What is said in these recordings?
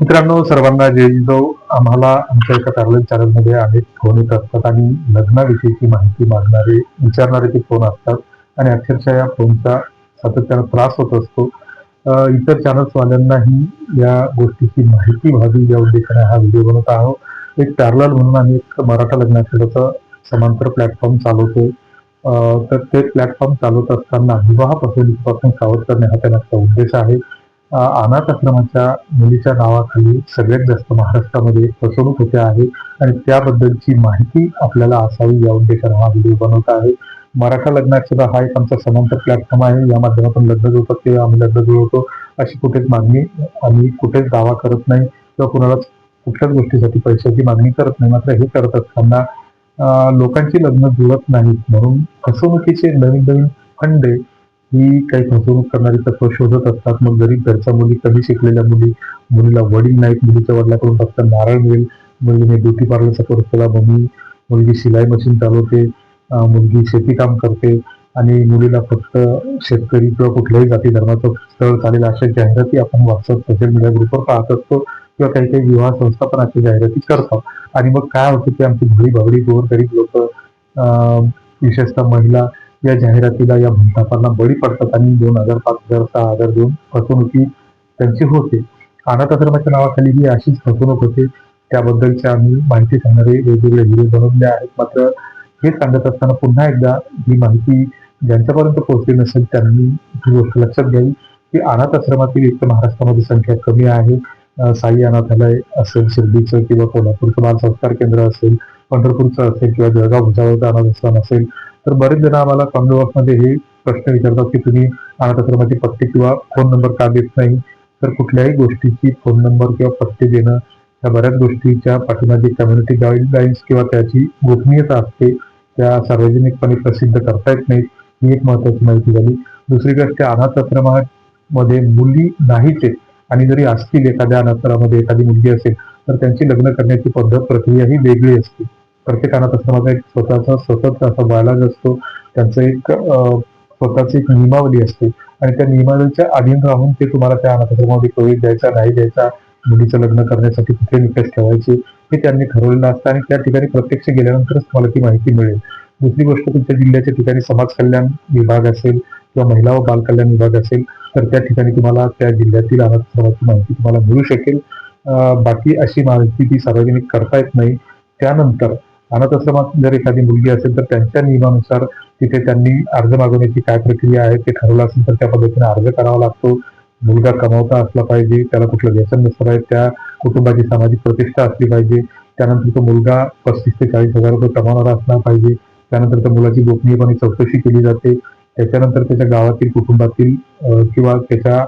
मित्रांनो सर्वांना जय जो आम्हाला आमच्या एका पॅरल चॅनलमध्ये अनेक फोन येत असतात आणि लग्नाविषयीची माहिती मागणारे विचारणारे ते फोन असतात आणि अक्षरशः या फोनचा सातत्यानं त्रास होत असतो. इतर चॅनल्सवाल्यांनाही या गोष्टीची माहिती व्हावी या उद्देशाने हा व्हिडिओ बनवत आहोत. एक पॅरल म्हणून आम्ही एक मराठा लग्नाचं समांतर प्लॅटफॉर्म चालवतो. तर ते प्लॅटफॉर्म चालवत असताना विवाह फसवणुकीपासून सावध करणे हा त्यांचा उद्देश आहे. अनाथ आश्रमाच्या मुलीच्या नावाखाली सगळ्यात जास्त महाराष्ट्रामध्ये फसवणूक होते आहे आणि त्याबद्दलची माहिती आपल्याला असावी या उद्देशाने हा व्हिडिओ बनवत आहे. मराठा लग्नाक्षर हा एक आमचा समांतर प्लॅटफॉर्म आहे. या माध्यमातून लग्न जुळतात किंवा आम्ही लग्न जुळवतो अशी कुठेच मागणी आम्ही कुठेच दावा करत नाही किंवा कुणालाच कुठल्याच गोष्टीसाठी पैशाची मागणी करत नाही. मात्र हे करत असताना लोकांची लग्न जुळत नाहीत. म्हणून फसवणुकीचे नवीन नवीन फंडे ही काही फसवणूक करणारी तत्व शोधत असतात. मग गरीब घरच्या मुली कमी शिकलेल्या मुली मुलीला वडील नाहीत मुलीच्या वडिलाकडून फक्त नारळ मिळेल. मुलीने ब्युटी पार्लरचा कोर्स केला मम्मी मुलगी शिलाई मशीन चालवते मुलगी शेती काम करते आणि मुलीला फक्त शेतकरी किंवा कुठल्याही जाती धर्माचं स्थळ चालेल अशा जाहिराती आपण व्हॉट्सअप सोशल मीडिया ग्रुपवर पाहत असतो किंवा काही काही विवाह संस्था पण अशा जाहिराती करतात आणि मग काय होतं की आमची भोळी भावडी गोर गरीब लोक विशेषतः महिला या जाहिरातीला या भूलथापांना बळी पडतात आणि दोन हजार पाच हजार सहा हजार देऊन फसवणुकी त्यांची होते. अनाथ आश्रमाच्या नावाखाली ही अशीच फसवणूक होते. त्याबद्दलच्या आम्ही माहिती सांगणारे वेगवेगळे व्हिडिओ बनवले आहेत. मात्र हे सांगत असताना पुन्हा एकदा ही माहिती ज्यांच्यापर्यंत पोहोचली नसेल त्यांनी ही गोष्ट लक्षात घ्यावी की अनाथ आश्रमातील एक तर महाराष्ट्रामध्ये संख्या कमी आहे. साई अनाथालय असेल शिर्डीचं किंवा कोल्हापूरचं बाल संस्कार केंद्र असेल पंढरपूरचं असेल किंवा जळगाव भुसावळचं अनाथ आश्रम असेल तर बरेच जण आम्हाला कॉमेंट बॉक्समध्ये हे प्रश्न विचारतात की तुम्ही अनाथ आश्रमाचे पत्ते किंवा फोन नंबर का देत नाही? तर कुठल्याही गोष्टीची फोन नंबर किंवा पत्ते देणं या बऱ्याच गोष्टीच्या पाठीमागे कम्युनिटी गाईडलाईन्स किंवा त्याची गोपनीयता असते. त्या सार्वजनिकपणे प्रसिद्ध करता येत नाहीत. ही एक महत्वाची माहिती झाली. दुसरी गोष्ट अनाथाश्रमामध्ये मुली नाहीच आहेत. आणि जरी असतील एखाद्या अनाथरामध्ये एखादी मुलगी असेल तर त्यांची लग्न करण्याची पद्धत प्रक्रिया ही वेगळी असते. प्रत्येक तसं माझा एक स्वतःचा सतत असा बायलाज असतो. त्यांचं एक स्वतःची एक नियमावली असते. आणि त्या नियमावलीच्या अधीन राहून ते तुम्हाला त्या अनाथाश्रमामध्ये प्रवेश द्यायचा नाही द्यायचा मुलीचं लग्न करण्यासाठी कुठे निकष ठेवायचे हे त्यांनी ठरवलेलं असतं आणि त्या ठिकाणी प्रत्यक्ष गेल्यानंतरच तुम्हाला ती माहिती मिळेल. दुसरी गोष्ट तुमच्या जिल्ह्याच्या ठिकाणी समाज कल्याण विभाग असेल किंवा महिला व बालकल्याण विभाग असेल तर त्या ठिकाणी तुम्हाला त्या जिल्ह्यातील अनाथाश्रमाची माहिती तुम्हाला मिळू शकेल. बाकी अशी माहिती ती सार्वजनिक करता येत नाही. त्यानंतर अनाथ आश्रमात जर एखादी मुलगी असेल तर त्यांच्या नियमानुसार तिथे त्यांनी अर्ज मागवण्याची काय प्रक्रिया आहे ते ठरवलं असेल तर त्या पद्धतीने अर्ज करावा लागतो. मुलगा कमावता असला पाहिजे त्याला कुठलं व्यसन नसलं पाहिजे त्या कुटुंबाची सामाजिक प्रतिष्ठा असली पाहिजे त्यानंतर तो मुलगा पस्तीस ते चाळीस हजार रुपये कमावणारा असला पाहिजे त्यानंतर त्या मुलाची गोपनीयपणे चौकशी केली जाते त्याच्यानंतर त्याच्या गावातील कुटुंबातील किंवा त्याच्या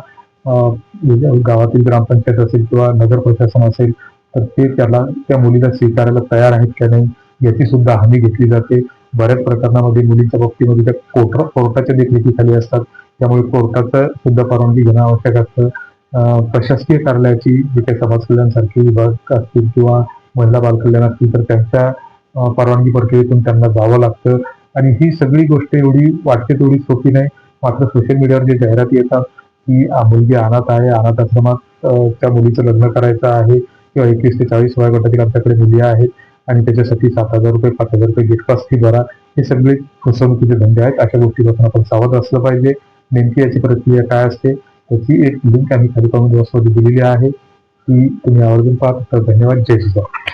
गावातील ग्रामपंचायत असेल किंवा नगर प्रशासन असेल तर ते त्याला त्या मुलीला स्वीकारायला तयार आहेत का नाही याची सुद्धा हमी घेतली जाते. बऱ्याच प्रकरणामध्ये मुलींच्या बाबतीमध्ये त्या कोर्ट कोर्टाच्या देखरेखीखाली असतात. त्यामुळे कोर्टाचं सुद्धा परवानगी घेणं आवश्यक असतं. प्रशासकीय कार्यालयाची जे काही समाज कल्याणसारखे विभाग असतील किंवा महिला बालकल्याण असतील तर त्यांच्या परवानगी प्रक्रियेतून त्यांना जावं लागतं. आणि ही सगळी गोष्ट एवढी वाटते तेवढी सोपी नाही. मात्र सोशल मीडियावर जे जाहिराती येतात की मुलगी अनाथ आहे अनाथ आश्रमात त्या मुलीचं लग्न करायचं आहे किंवा एकवीस ते चाळीस वयागटातील आमच्याकडे मुली आहेत आणि त्याच्यासाठी सात हजार रुपये पाच हजार रुपये गेट पास फी भरा. हे सगळे फसवणुकीचे धंदे आहेत. अशा गोष्टीपासून आपण सावध असलं पाहिजे. नेमकी याची प्रक्रिया काय असते? त्याची एक लिंक आम्ही खाली कॉमेंट बॉक्समध्ये दिलेली आहे. ती तुम्ही आवर्जून पाहत तर धन्यवाद. जय श्रीराम.